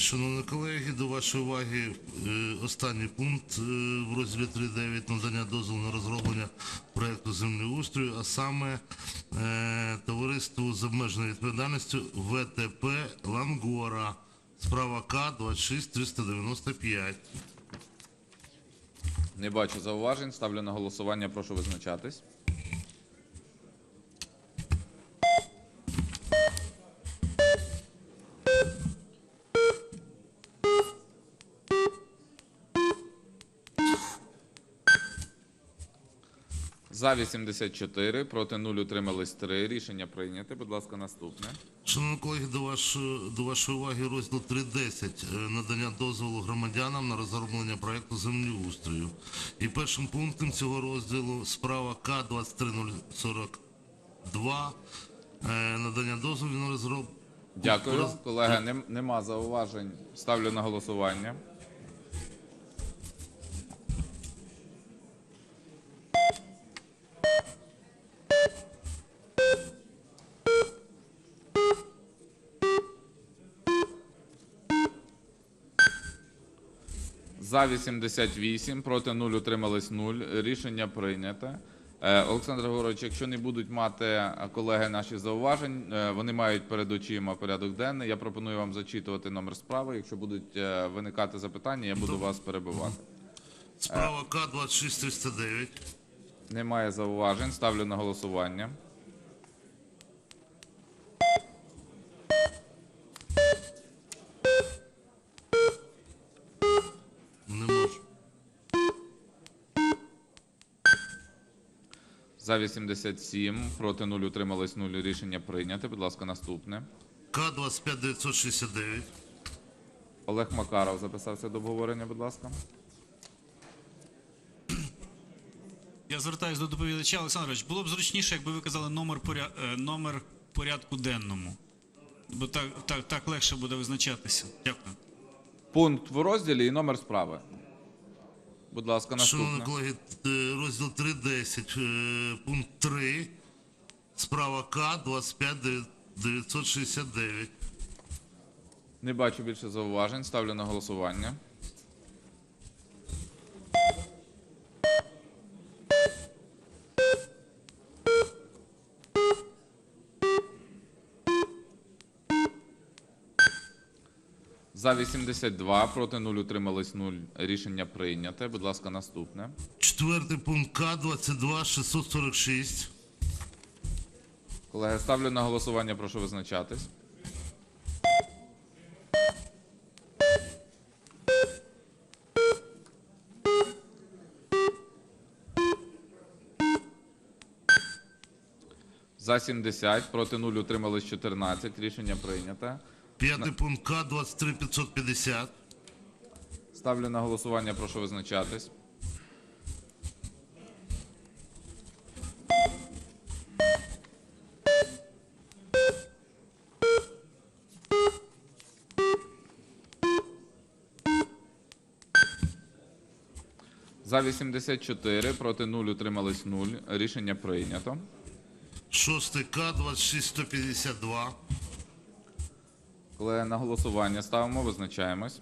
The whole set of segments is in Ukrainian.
Шановні колеги, до вашої уваги е, останній пункт е, в розділі 3.9 надання дозволу на розроблення проекту землеустрою, а саме е, товариству з обмеженою відповідальністю ВТП Лангора. Справа К 26395. Не бачу зауважень. Ставлю на голосування. Прошу визначатись. За 84, проти 0, утримались 3. Рішення прийняте. Будь ласка, наступне. Шановні колеги, до вашої, до вашої уваги розділ 3.10 е, надання дозволу громадянам на розроблення проекту землеустрою. І першим пунктом цього розділу справа К 23042 е, надання дозволу на розроблення. Дякую, колеги. нем- Нема зауважень. Ставлю на голосування. За 88, проти 0, утримались 0. Рішення прийнято. Е, Олександр Григорович, якщо не будуть мати е, колеги наші зауважень, е, вони мають перед очима порядок денний. Я пропоную вам зачитувати номер справи. Якщо будуть виникати запитання, я буду вас перебивати. Справа К 26309. Немає зауважень. Ставлю на голосування. Не можу. За 87, проти 0, утримались 0. Рішення прийняте. Будь ласка, наступне. К 25969. Олег Макаров записався до обговорення, будь ласка. Я звертаюся до доповідача Олександрович. Було б зручніше, якби ви казали номер поря... е, номер порядку денному. Бо так, так, так легше буде визначатися. Дякую. Пункт в розділі і номер справи. Будь ласка, Шановні колеги, е, розділ 3.10, е, пункт 3, справа К 25969. Не бачу більше зауважень. Ставлю на голосування. За 82, проти 0, утримались 0. Рішення прийняте. Будь ласка, наступне. Четвертий пункт К 22646. Колеги, ставлю на голосування, прошу визначатись. За 70, проти 0, утримались 14. Рішення прийнято. П'ятий пункт К 23550. Ставлю на голосування, прошу визначатись. За 84, проти 0, утримались 0. Рішення прийнято. Шостий К 26152. Колеги, на голосування ставимо, визначаємось.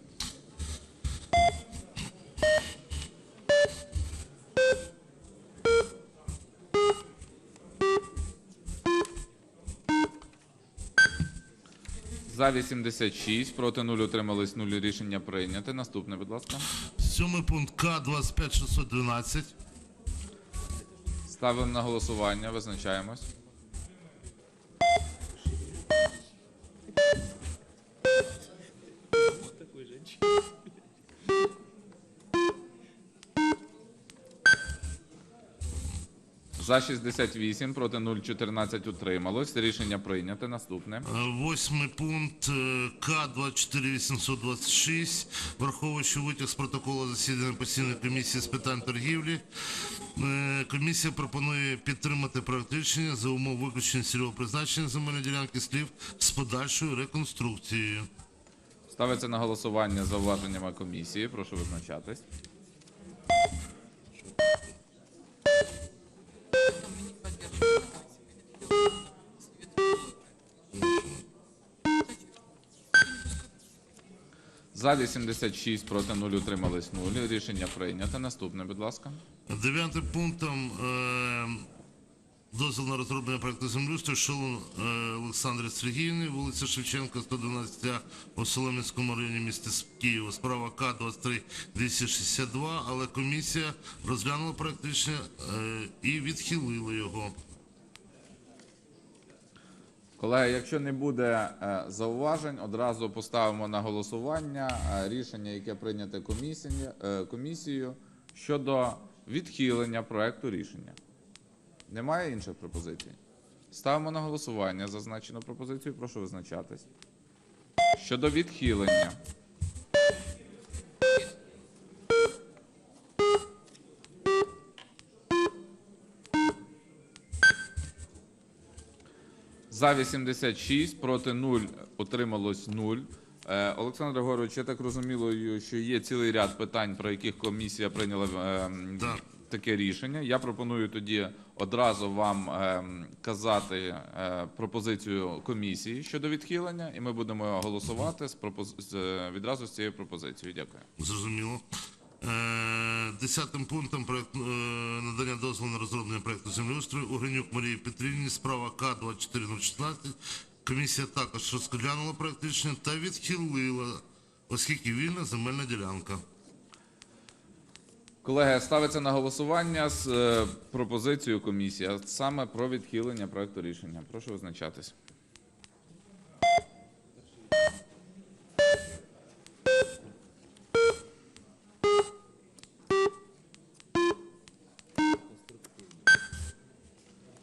За 86, проти 0 утримались 0, рішення прийняте. Наступне, будь ласка. Сьомий пункт К 25612. Ставимо на голосування, визначаємось. За 68, проти 0, 14 утрималось. Рішення прийняте. Наступне. Е, Восьмий пункт е, К 24826. Враховуючи витяг з протоколу засідання постійної комісії з питань торгівлі. е, Комісія пропонує підтримати проект рішення за умов виключення цільового призначення земельної ділянки слів з подальшою реконструкцією. Ставиться на голосування зауваженнями комісії. Прошу визначатись. За 86, проти 0, утримались 0. Рішення прийнято. Наступне, будь ласка. Дев'ятим пунктом е, дозвіл на розроблення проекту землеустрою Шолом е, Олександри Сергіївни, вулиця Шевченка, 112 у Солом'янському районі міста Києва. Справа К-23 262, але комісія розглянула проект рішення е, і відхилила його. Колеги, якщо не буде е, зауважень, одразу поставимо на голосування е, рішення, яке прийняте е, комісією щодо відхилення проекту рішення. Немає інших пропозицій? Ставимо на голосування зазначену пропозицію. Прошу визначатись. Щодо відхилення. За 86, проти 0, утрималось 0. Е, Олександр Григорович, я так розумію, що є цілий ряд питань, про яких комісія прийняла е, м, таке рішення. Я пропоную тоді одразу вам е, казати е, пропозицію комісії щодо відхилення, і ми будемо голосувати з пропоз... з, е, відразу з цією пропозицією. Дякую. Зрозуміло. Е, Десятим пунктом проект, е, надання дозволу на розроблення проекту землеустрою Угринюк Марії Петрівні, справа К-24016. Комісія також розглянула проект рішення та відхилила, оскільки вільна земельна ділянка. Колеги, ставиться на голосування з е, пропозицією комісії, а саме про відхилення проекту рішення. Прошу визначатись.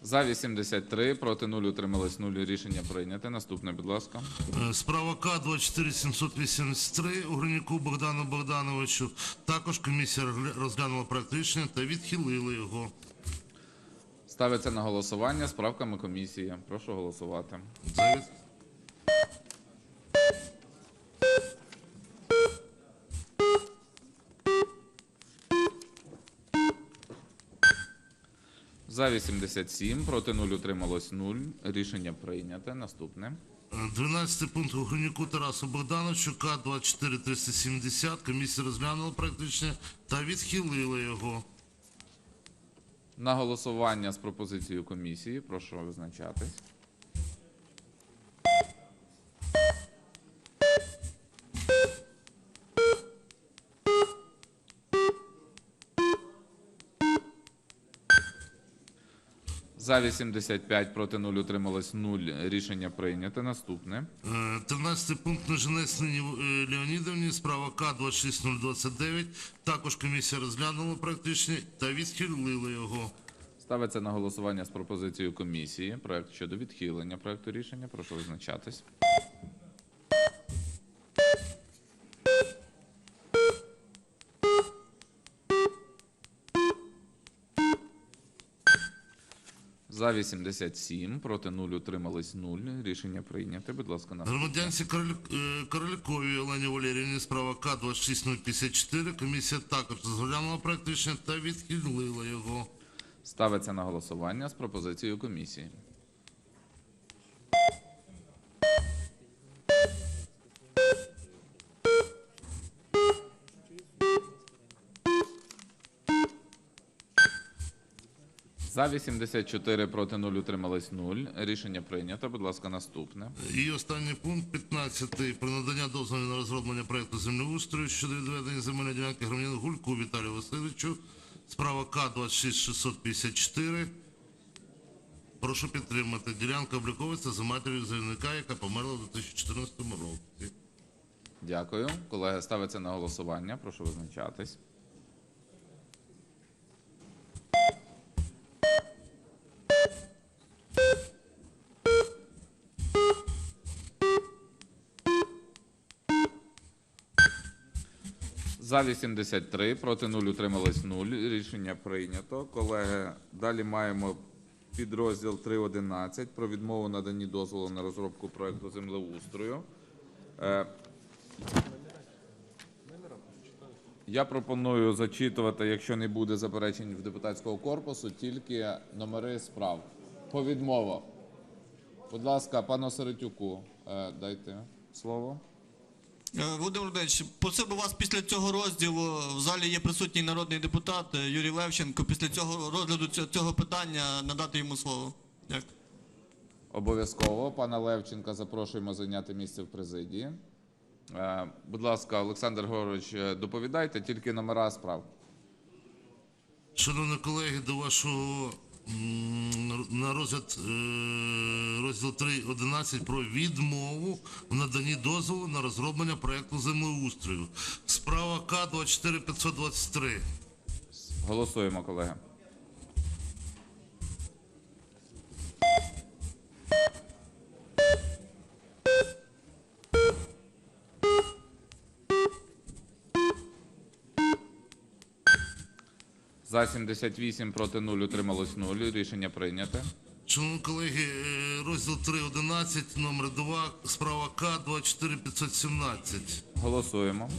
За 83, проти 0, утрималось 0. Рішення прийняте. Наступне, будь ласка. Е, Справа К-24783 Угринюку Богдану Богдановичу. Також комісія розглянула проект рішення та відхилила його. Ставиться на голосування з правками комісії. Прошу голосувати. За від- За 87, проти 0, утрималось 0. Рішення прийнято. Наступне. 12 пункт Гугринюку Тарасу Богдановичу К-24370. Комісія розглянула практично та відхилила його. На голосування з пропозицією комісії. Прошу визначатись. За 85, проти 0, утрималось 0. Рішення прийнято. Наступне. Е, 13 пункт Неженець Нині е, Леонідовні, справа К-26029. Також комісія розглянула практичні та відхилила його. Ставиться на голосування з пропозицією комісії. Проект щодо відхилення проекту рішення. Прошу визначатись. За 87, проти 0, утримались 0. Рішення прийняте. Будь ласка, на Громадянці Король- е, Олені Валеріївні, справа К-26054. Комісія також розглянула проект рішення та відхилила його. ставиться на голосування з пропозицією комісії. За 84 проти 0 утримались 0. Рішення прийнято. Будь ласка, наступне. І останній пункт 15 про надання дозволу на розроблення проекту землеустрою щодо відведення земельної ділянки громадянину Гульку Віталію Васильовичу. Справа К-26654. Прошу підтримати. Ділянка обліковується за матір'ю заявника, яка померла у 2014 році. Дякую. Колеги, ставиться на голосування. Прошу визначатись. За 83, проти 0, утрималось 0. Рішення прийнято. Колеги, далі маємо підрозділ 3.11 про відмову наданні дозволу на розробку проекту землеустрою. Е, Я пропоную зачитувати, якщо не буде заперечень в депутатського корпусу, тільки номери справ. По відмовах. Будь ласка, пану Серетюку е, дайте слово. Е, Володимир Володимирович, просив би вас після цього розділу в залі є присутній народний депутат е, Юрій Левченко. Після цього розгляду цього- питання надати йому слово. Дякую. Обов'язково пана Левченка запрошуємо зайняти місце в президії. Е, Будь ласка, Олександр Григорович, е, доповідайте тільки номера справ. Шановні колеги, до вашого на розгляд е, розділ 3.11 про відмову в наданні дозволу на розроблення проекту землеустрою. Справа К 24523. Голосуємо, колеги. За 78 проти 0 утрималось 0. Рішення прийнято. Шановні колеги, розділ 3.11, номер 2, справа К 24517. Голосуємо.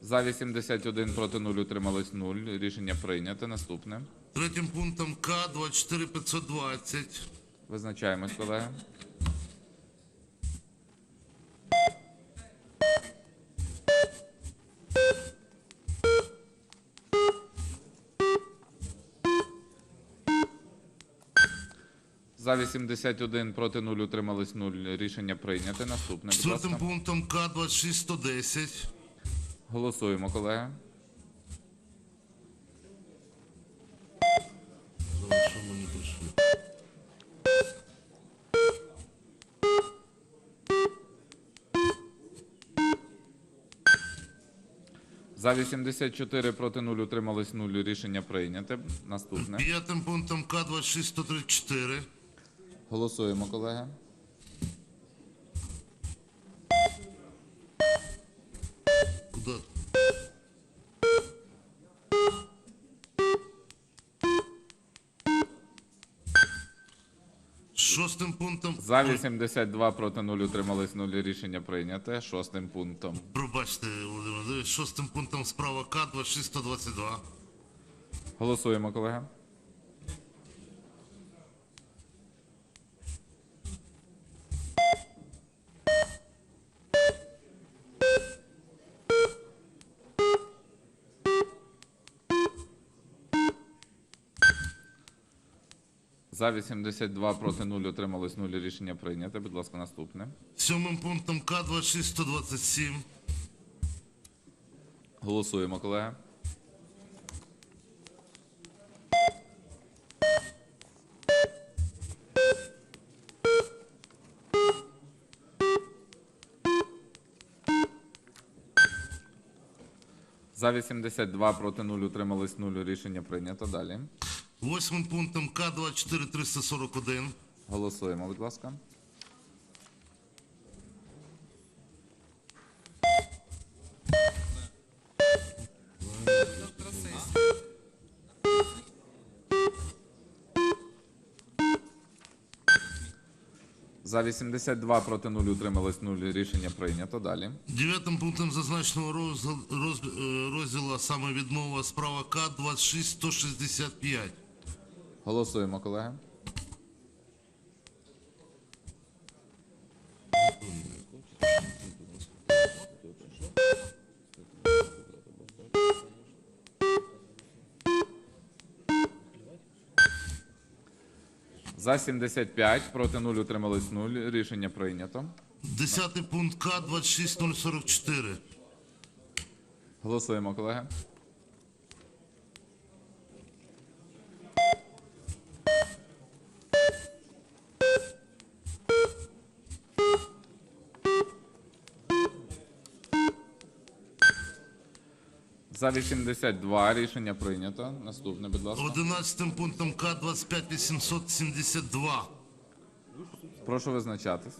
За 81 проти 0 утрималось 0. Рішення прийнято. Наступне. Третім пунктом К 24520. Визначаємось, колеги. За 81 проти 0 утримались 0. Рішення прийняте. Наступне, будь Четвертим пунктом К 26110. Голосуємо, колеги. За 84 проти 0 утрималось 0. Рішення прийняте. Наступне. П'ятим пунктом К 26134. Голосуємо, колеги. Куда? Шостим пунктом. За 82 проти 0 утримались 0. Рішення прийняте. Шостим пунктом. Пробачте, Володимир шостим пунктом справа К 26122. Голосуємо, колеги. За 82 проти 0 отрималось 0 рішення прийняте. Будь ласка, наступне. Сьомим пунктом К 26127. Голосуємо, колеги. За 82 проти 0 утримались 0 рішення прийнято. Далі. Восьмим пунктом К 24341. Голосуємо, будь ласка. За 82 проти 0 утрималось 0 рішення прийнято. Далі. Дев'ятим пунктом зазначеного роз- е, розділу, саме відмова справа К 26165. Голосуємо, колеги. За 75, проти 0 утримались 0. Рішення прийнято. Десятий пункт К 26044. Голосуємо, колеги. За 82 рішення прийнято. Наступне, будь ласка. Одинадцятим пунктом К 25872. Прошу визначатись.